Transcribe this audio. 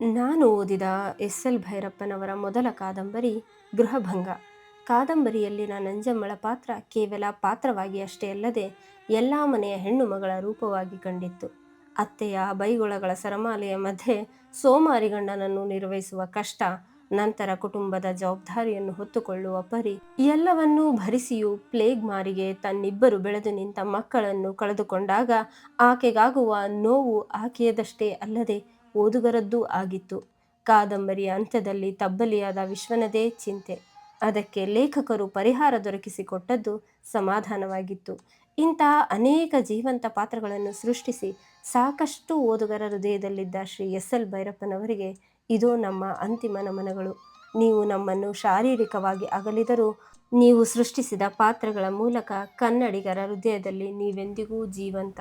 ನಾನು ಓದಿದ S L ಭೈರಪ್ಪನವರ ಮೊದಲ ಕಾದಂಬರಿ ಗೃಹಭಂಗ. ಕಾದಂಬರಿಯಲ್ಲಿನ ನಂಜಮ್ಮಳ ಪಾತ್ರ ಕೇವಲ ಪಾತ್ರವಾಗಿ ಅಷ್ಟೇ ಅಲ್ಲದೆ ಎಲ್ಲ ಮನೆಯ ಹೆಣ್ಣುಮಗಳ ರೂಪವಾಗಿ ಕಂಡಿತ್ತು. ಅತ್ತೆಯ ಬೈಗುಳಗಳ ಸರಮಾಲೆಯ ಮಧ್ಯೆ ಸೋಮಾರಿ ಗಂಡನನ್ನು ನಿರ್ವಹಿಸುವ ಕಷ್ಟ, ನಂತರ ಕುಟುಂಬದ ಜವಾಬ್ದಾರಿಯನ್ನು ಹೊತ್ತುಕೊಳ್ಳುವ ಪರಿ ಎಲ್ಲವನ್ನೂ ಭರಿಸಿಯೂ ಪ್ಲೇಗ್ ಮಾರಿಗೆ ತನ್ನಿಬ್ಬರು ಬೆಳೆದು ನಿಂತ ಮಕ್ಕಳನ್ನು ಕಳೆದುಕೊಂಡಾಗ ಆಕೆಗಾಗುವ ನೋವು ಆಕೆಯದಷ್ಟೇ ಅಲ್ಲದೆ ಓದುಗರದ್ದೂ ಆಗಿತ್ತು. ಕಾದಂಬರಿಯ ಅಂತ್ಯದಲ್ಲಿ ತಬ್ಬಲಿಯಾದ ವಿಶ್ವನದೇ ಚಿಂತೆ. ಅದಕ್ಕೆ ಲೇಖಕರು ಪರಿಹಾರ ದೊರಕಿಸಿಕೊಟ್ಟದ್ದು ಸಮಾಧಾನವಾಗಿತ್ತು. ಇಂತಹ ಅನೇಕ ಜೀವಂತ ಪಾತ್ರಗಳನ್ನು ಸೃಷ್ಟಿಸಿ ಸಾಕಷ್ಟು ಓದುಗರ ಹೃದಯದಲ್ಲಿದ್ದ ಶ್ರೀ ಎಸ್. ಎಲ್. ಭೈರಪ್ಪನವರಿಗೆ ಇದು ನಮ್ಮ ಅಂತಿಮ ನಮನಗಳು. ನೀವು ನಮ್ಮನ್ನು ಶಾರೀರಿಕವಾಗಿ ಅಗಲಿದರೂ ನೀವು ಸೃಷ್ಟಿಸಿದ ಪಾತ್ರಗಳ ಮೂಲಕ ಕನ್ನಡಿಗರ ಹೃದಯದಲ್ಲಿ ನೀವೆಂದಿಗೂ ಜೀವಂತ.